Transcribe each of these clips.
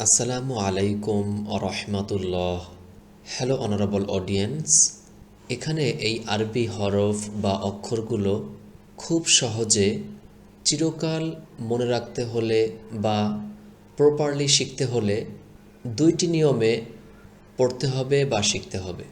আসসালামু আলাইকুম রহমতুল্লাহ hello honourable audience এখানে এই আরবি হরফ বা অক্ষরগুলো খুব সহজে চিরকাল মনে রাখতে হলে বা প্রপারলি শিখতে হলে দুইটি নিয়মে পড়তে হবে বা শিখতে হবে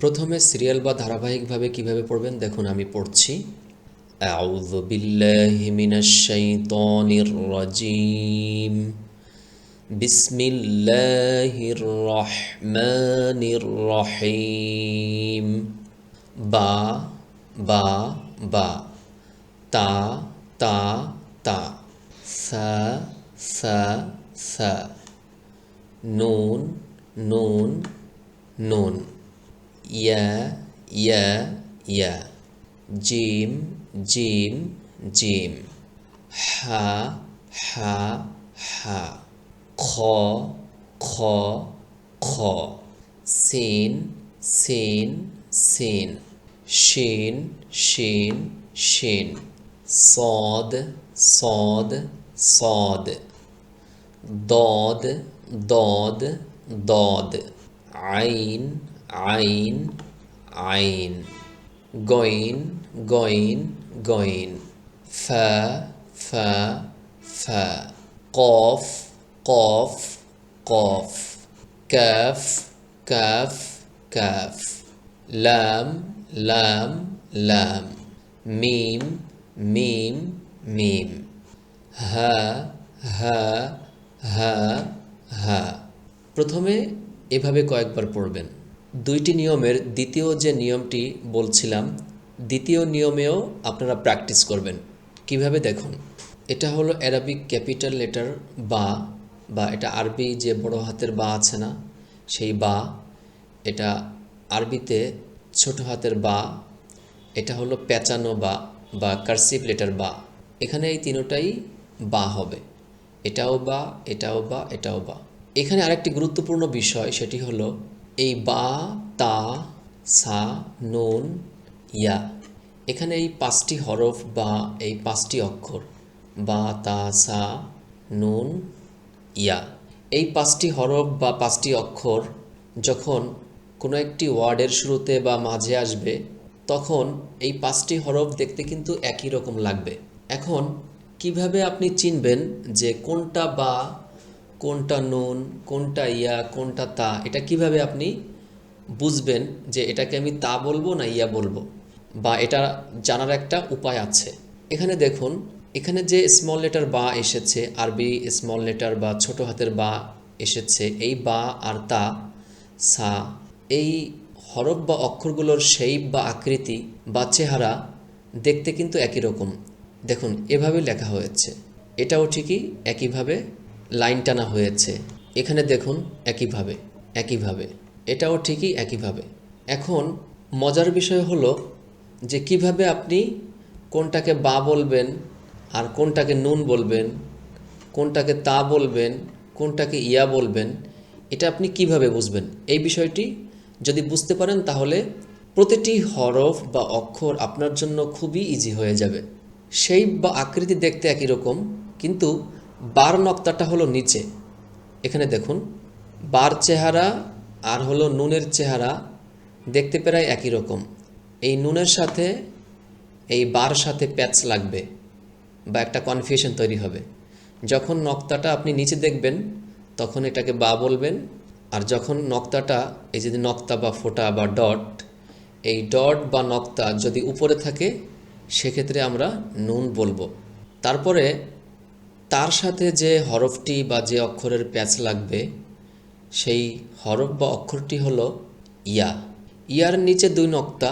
প্রথমে সিরিয়াল বা ধারাবাহিকভাবে কিভাবে পড়বেন দেখুন আমি পড়ছি أعوذ بالله من الشيطان الرجيم بسم الله الرحمن الرحيم با با با تا تا تا ثا ثا ثا نون نون نون يا يا يا جيم جيم جيم حا حا حا خ خ خ سين سين سين شين شين شين صاد صاد صاد ضاد ضاد ضاد عين عين عين غين غين غين فا فا فا قاف কফ কফ, ক্যাফ ক্যাফ ক্যাফ লাম লাম লাম মিম মিম মিম হা হা হা হা প্রথমে এভাবে কয়েকবার পড়বেন। দুইটি নিয়মের দ্বিতীয় যে নিয়মটি বলছিলাম, দ্বিতীয় নিয়মেও আপনারা প্র্যাকটিস করবেন। কীভাবে দেখুন? এটা হলো অ্যারাবিক ক্যাপিটাল লেটার বা বা এটা আরবি যে বড় হাতের বা আছে না, সেই বা, এটা আরবিতে ছোট হাতের বা, এটা হলো পেঁচানো বা বা কার্সিভ লেটার বা। এখানে এই তিনোটাই বা হবে। এটাও বা এটাও বা এটাও বা। এখানে আরেকটি গুরুত্বপূর্ণ বিষয়, সেটি হলো এই বা, তা, সা, নুন, ইয়া। এখানে এই পাঁচটি হরফ বা এই পাঁচটি অক্ষর, বা, তা, সা, নুন ইয়া। এই পাঁচটি হরফ বা পাঁচটি অক্ষর যখন কোনো একটি ওয়ার্ডের শুরুতে বা মাঝে আসবে, তখন এই পাঁচটি হরফ দেখতে কিন্তু একই রকম লাগবে। এখন, কীভাবে আপনি চিনবেন যে কোনটা বা, কোনটা নুন, কোনটা ইয়া, কোনটা তা, এটা কীভাবে আপনি বুঝবেন যে এটাকে আমি তা বলব না ইয়া বলব? বা এটা জানার একটা উপায় আছে। এখানে দেখুন এখানে যে স্মল লেটার বা এসেছে, আরবি স্মল লেটার বা ছোট হাতের বা এসেছে, এই বা আর তা, সা, এই হরফ বা অক্ষরগুলোর শেপ বা আকৃতি বা চেহারা দেখতে কিন্তু একই রকম। দেখুন, এভাবে লেখা হয়েছে। এটাও ঠিকই একইভাবে লাইন টানা হয়েছে। এখানে দেখুন, একইভাবে একইভাবে। এটাও ঠিকই একইভাবে। এখন মজার বিষয় হলো যে কীভাবে আপনি কোনটাকে বা বলবেন আর কোনটাকে নুন বলবেন, কোনটাকে তা বলবেন, কোনটাকে ইয়া বলবেন, এটা আপনি কীভাবে বুঝবেন? এই বিষয়টি যদি বুঝতে পারেন তাহলে প্রতিটি হরফ বা অক্ষর আপনার জন্য খুবই ইজি হয়ে যাবে। সেই বা আকৃতি দেখতে একই রকম, কিন্তু বার নক্তাটা হলো নিচে। এখানে দেখুন, বার চেহারা আর হলো নুনের চেহারা দেখতে প্রায় একই রকম। এই নুনের সাথে, এই বার সাথে প্যাচ লাগবে। বা একটা কনফিউশন তৈরি হবে। যখন নক্তাটা আপনি নিচে দেখবেন, তখন এটাকে বা বলবেন, আর যখন নক্তাটা, এই যদি নক্তা বা ফোঁটা বা ডট, এই ডট বা নক্তা যদি উপরে থাকে, সেক্ষেত্রে আমরা নুন বলব। তারপরে তার সাথে যে হরফটি বা যে অক্ষরের প্যাচ লাগবে, সেই হরফ বা অক্ষরটি হলো ইয়া। ইয়ার নিচে দুই নক্তা,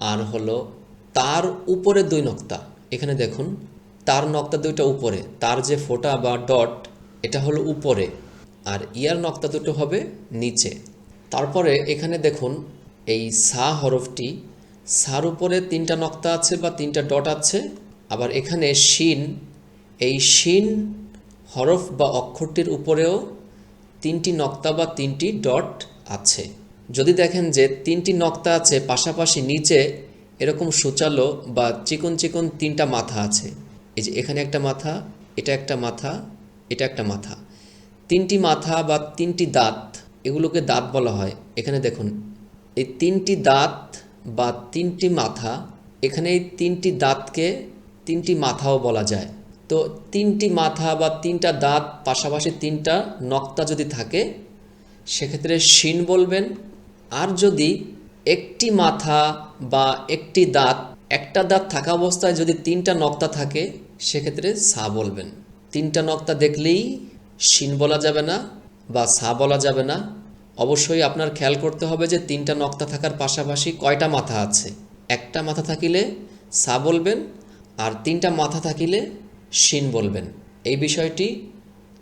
আর হলো তার উপরে দুই নক্তা। এখানে দেখুন তার নক্তা দুইটা উপরে। তার যে ফোঁটা বা ডট, এটা হলো উপরে। আর ইয়ার নক্তা দুটো হবে নিচে। তারপরে এখানে দেখুন, এই সা হরফটি, সার উপরে তিনটা নক্তা আছে বা তিনটা ডট আছে। আবার এখানে শিন, এই শিন হরফ বা অক্ষরটির উপরেও তিনটি নক্তা বা তিনটি ডট আছে। যদি দেখেন যে তিনটি নক্তা আছে, পাশাপাশি নিচে এরকম সুচালো বা চিকন চিকন তিনটা মাথা আছে। এই যে এখানে একটা মাথা, এটা একটা মাথা, এটা একটা মাথা। তিনটি মাথা বা তিনটি দাঁত, এগুলোকে দাঁত বলা হয়। এখানে দেখুন, এই তিনটি দাঁত বা তিনটি মাথা, এখানে এই তিনটি দাঁতকে তিনটি মাথাও বলা যায়। তো তিনটি মাথা বা তিনটা দাঁত পাশাপাশি তিনটা নক্তা যদি থাকে, সেক্ষেত্রে শিন বলবেন। আর যদি একটি মাথা বা একটি দাঁত একটা দাঁত থাকা অবস্থায় যদি তিনটা নক্তা থাকে, সেক্ষেত্রে সা বলবেন। তিনটা নক্তা দেখলেই শিন বলা যাবে না বা সা বলা যাবে না। অবশ্যই আপনার খেয়াল করতে হবে যে তিনটা নক্তা থাকার পাশাপাশি কয়টা মাথা আছে। একটা মাথা থাকিলে সা বলবেন আর তিনটা মাথা থাকিলে শিন বলবেন। এই বিষয়টি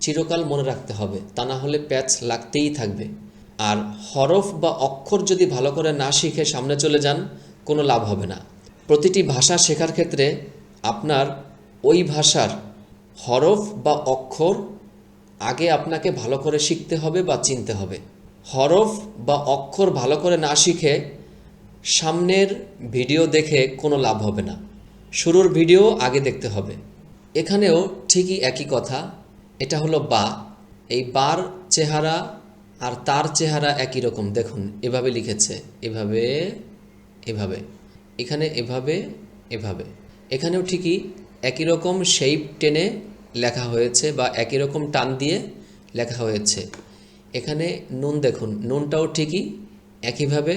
চিরকাল মনে রাখতে হবে, তা না হলে প্যাচ লাগতেই থাকবে। আর হরফ বা অক্ষর যদি ভালো করে না শিখে সামনে চলে যান, কোনো লাভ হবে না। প্রতিটি ভাষা শেখার ক্ষেত্রে আপনার ওই ভাষার হরফ বা অক্ষর আগে আপনাকে ভালো করে শিখতে হবে বা চিনতে হবে। হরফ বা অক্ষর ভালো করে না শিখে সামনের ভিডিও দেখে কোনো লাভ হবে না। শুরুর ভিডিও আগে দেখতে হবে। এখানেও ঠিকই একই কথা। এটা হলো বা। এই বার চেহারা আর তার চেহারা একই রকম। দেখুন, এভাবে লিখেছে, এভাবে এভাবে। এখানে এভাবে এভাবে। এখানেও ঠিকই একই রকম শেপ টেনে লেখা হয়েছে বা একই রকম টান দিয়ে লেখা হয়েছে। এখানে নুন দেখুন, নুনটাও ঠিকই একইভাবে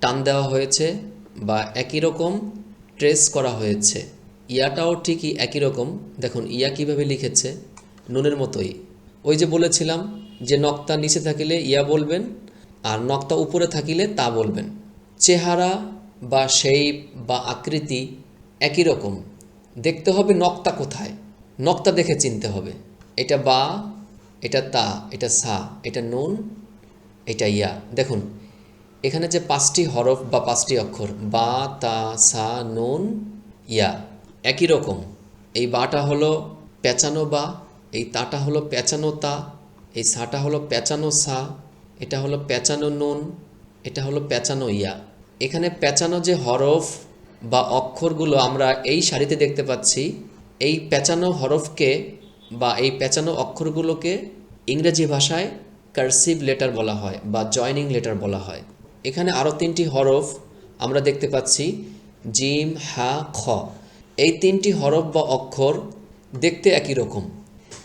টান দেওয়া হয়েছে বা একই রকম ট্রেস করা হয়েছে। ইয়াটাও ঠিকই একই রকম। দেখুন, ইয়া কীভাবে লিখেছে? নুনের মতোই। ওই যে বলেছিলাম যে নক্তা নিচে থাকিলে ইয়া বলবেন আর নক্তা উপরে থাকিলে তা বলবেন। চেহারা বা শেপ বা আকৃতি একই রকম। দেখতে হবে নক্তা কোথায়। নক্তা দেখে চিনতে হবে। এটা বা, এটা তা, এটা সা, এটা নুন, এটা ইয়া। দেখুন, এখানে যে পাঁচটি হরফ বা পাঁচটি অক্ষর, বা, তা, সা, নুন, ইয়া, একই রকম। এই বাটা হলো পেঁচানো বা, এই তাটা হলো পেঁচানো তা, এই সাটা হলো পেঁচানো সা, এটা হলো পেঁচানো নুন, এটা হলো পেঁচানো ইয়া। এখানে পেঁচানো যে হরফ বা অক্ষরগুলো আমরা এই সারিতে দেখতে পাচ্ছি, এই পেঁচানো হরফকে বা এই পেঁচানো অক্ষরগুলোকে ইংরেজি ভাষায় কার্সিভ লেটার বলা হয় বা জয়নিং লেটার বলা হয়। এখানে আরও তিনটি হরফ আমরা দেখতে পাচ্ছি, জিম, হা, খ। এই তিনটি হরফ বা অক্ষর দেখতে একই রকম।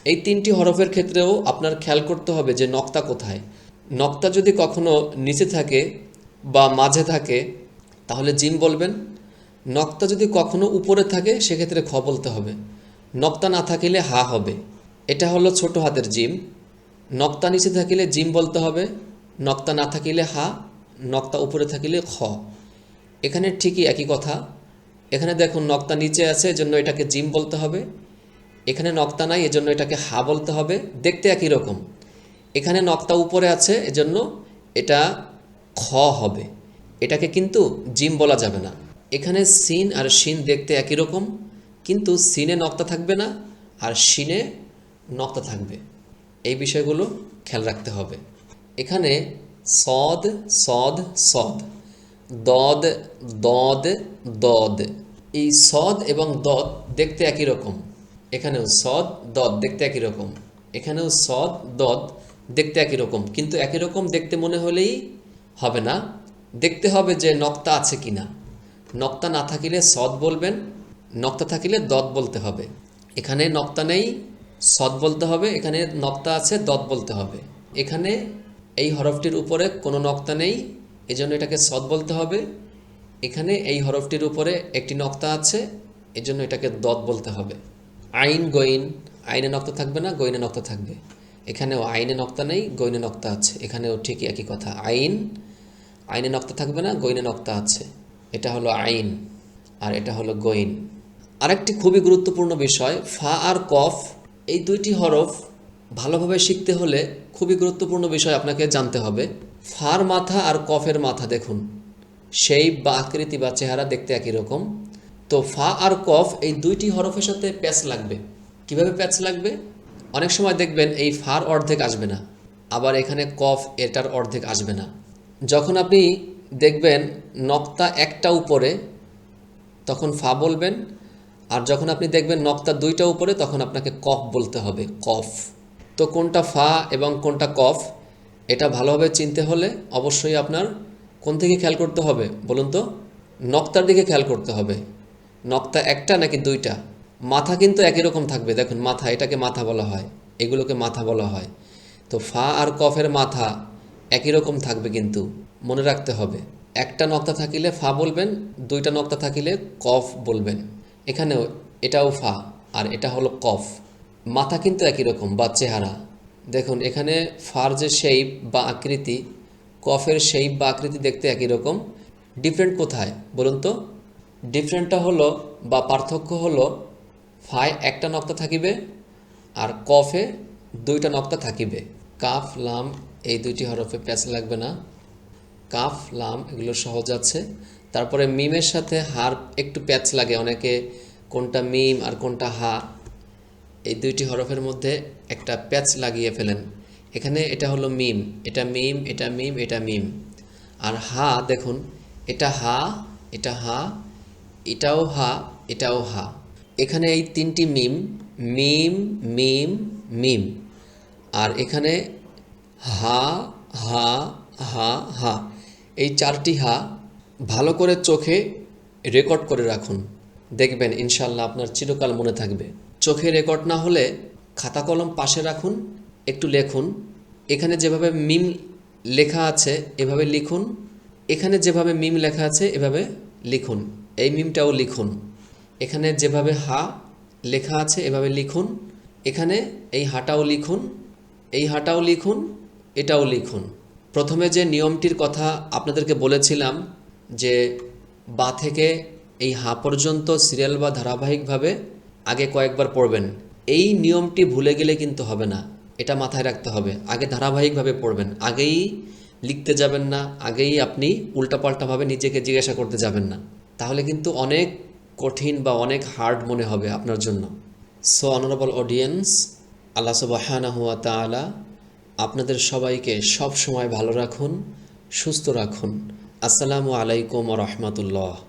এই তিনটি হরফের ক্ষেত্রেও আপনার খেয়াল করতে হবে যে নক্তা কোথায়। নক্তা যদি কখনো নিচে থাকে বা মাঝে থাকে, তাহলে জিম বলবেন, নক্তা যদি কখনো উপরে থাকে, সেক্ষেত্রে খ বলতে হবে। নক্তা না থাকিলে হা হবে। এটা হলো ছোট হাতের জিম। নক্তা নিচে থাকিলে জিম বলতে হবে, নক্তা না থাকিলে হা, নক্তা উপরে থাকিলে খ। এখানে ঠিকই একই কথা। এখানে দেখুন, নক্তা নিচে আছে, এজন্য এটাকে জিম বলতে হবে। এখানে নক্তা নাই, এজন্য এটাকে হা বলতে হবে। দেখতে একই রকম। এখানে নক্তা উপরে আছে, এজন্য এটা খ হবে। এটাকে কিন্তু জিম বলা যাবে না। এখানে সিন আর শিন দেখতে একই রকম, কিন্তু সিনে নক্তা থাকবে না আর শিনে নক্তা থাকবে। এই বিষয়গুলো খেয়াল রাখতে হবে। এখানে সদ সদ সদ, দদ দদ দদ। এই সদ এবং দদ দেখতে একই রকম। এখানেও সদ, দদ দেখতে একই রকম। এখানেও সদ, দদ দেখতে একই রকম। কিন্তু একই রকম দেখতে মনে হলেই হবে না। দেখতে হবে যে নক্তা আছে কিনা। নক্তা না থাকিলে সদ বলবেন, নক্তা থাকিলে দদ বলতে হবে। এখানে নক্তা নেই সদ বলতে হবে, এখানে নক্তা আছে দদ বলতে হবে। এখানে এই হরফটির উপরে কোনো নক্তা নেই, এজন্য এটাকে সদ বলতে হবে। এখানে এই হরফটির উপরে একটি নক্তা আছে, এজন্য এটাকে দদ বলতে হবে। আইন, গইন, আইনে নক্তা থাকবে না, গইনে নক্তা থাকবে। এখানেও আইনে নক্তা নেই, গইনে নক্তা আছে, এখানেও ঠিকই একই কথা। আইন আইনে নক্তা থাকবে না, গইনে নক্তা আছে। এটা হলো আইন, আর এটা হলো গইন। আরেকটি খুবই গুরুত্বপূর্ণ বিষয়, ফা আর কফ, এই দুইটি হরফ ভালোভাবে শিখতে হলে খুবই গুরুত্বপূর্ণ বিষয় আপনাকে জানতে হবে। ফার মাথা আর কফের মাথা দেখুন, সেই বা আকৃতি বা চেহারা দেখতে একই রকম। তো ফা আর কফ এই দুইটি হরফের সাথে প্যাচ লাগবে। কীভাবে প্যাচ লাগবে? অনেক সময় দেখবেন এই ফার অর্ধেক আসবে না, আবার এখানে কফ এটার অর্ধেক আসবে না। যখন আপনি দেখবেন নক্তা একটা উপরে, তখন ফা বলবেন, আর যখন আপনি দেখবেন নক্তা দুইটা উপরে, তখন আপনাকে কফ বলতে হবে, কফ। তো কোনটা ফা এবং কোনটা কফ, এটা ভালোভাবে চিনতে হলে অবশ্যই আপনার কোন থেকে খেয়াল করতে হবে বলুন তো? নক্তার দিকে খেয়াল করতে হবে। নক্তা একটা নাকি দুইটা? মাথা কিন্তু একই রকম থাকবে। দেখুন, মাথা, এটাকে মাথা বলা হয়, এগুলোকে মাথা বলা হয়। তো ফা আর কফের মাথা একই রকম থাকবে কিন্তু, মনে রাখতে হবে। একটা নক্তা থাকিলে ফা বলবেন, দুইটা নক্তা থাকিলে কফ বলবেন। এখানেও এটাও ফা, আর এটা হলো কফ। মাথা কিন্তু একই রকম, বা চেহারা। দেখুন, এখানে ফার যে শেপ বা আকৃতি, কফের শেপ বা আকৃতি দেখতে একই রকম। ডিফারেন্ট কোথায়, বলুন তো? ডিফারেন্টটা হলো, বা পার্থক্য হলো, ফায় একটা নক্তা থাকিবে, আর কফে দুইটা নক্তা থাকিবে। কাফ, লাম এই দুইটি হরফে প্যাচ লাগবে না। কাফ, লাম এগুলো সহজ আছে। তারপরে মিমের সাথে হার একটু প্যাচ লাগে, অনেকে কোনটা মিম আর কোনটা হা। এই দুইটি হরফের মধ্যে একটা প্যাচ লাগিয়ে ফেলেন। এখানে এটা হলো মিম, এটা মিম এটা মিম এটা মিম। আর হা, দেখুন, এটা হা এটা হা, এটাও হা এটাও হা। এখানে এই তিনটি মিম মিম মিম মিম। আর এখানে হা হা হা হা। এই চারটি হা ভালো করে চোখে রেকর্ড করে রাখুন। দেখবেন ইনশাল্লাহ আপনার চিরকাল মনে থাকবে। চোখে রেকর্ড না হলে খাতা কলম পাশে রাখুন, একটু লেখুন। এখানে যেভাবে মিম লেখা আছে, এভাবে লিখুন। এখানে যেভাবে মিম লেখা আছে, এভাবে লিখুন। এই মিমটাও লিখুন। এখানে যেভাবে হা লেখা আছে, এভাবে লিখুন। এখানে এই হাটাও লিখুন। এই হাটাও লিখুন। এটাও লিখুন। প্রথমে যে নিয়মটির কথা আপনাদেরকে বলেছিলাম যে বা থেকে এই হা পর্যন্ত সিরিয়াল বা ধারাবাহিকভাবে আগে কয়েকবার পড়বেন, এই নিয়মটি ভুলে গেলে কিন্তু হবে না, এটা মাথায় রাখতে হবে। আগে ধারাবাহিকভাবে পড়বেন, আগেই লিখতে যাবেন না, আগেই আপনি উল্টাপাল্টাভাবে নিজেকে জিজ্ঞাসা করতে যাবেন না। তাহলে কিন্তু অনেক কঠিন বা অনেক হার্ড মনে হবে আপনার জন্য। সো অনারেবল অডিয়েন্স আল্লাহ সুবাহানা হুয়া তালা আপনাদের সবাইকে সব সময় ভালো রাখুন সুস্থ রাখুন। আসসালামু আলাইকুম রহমতুল্লাহ।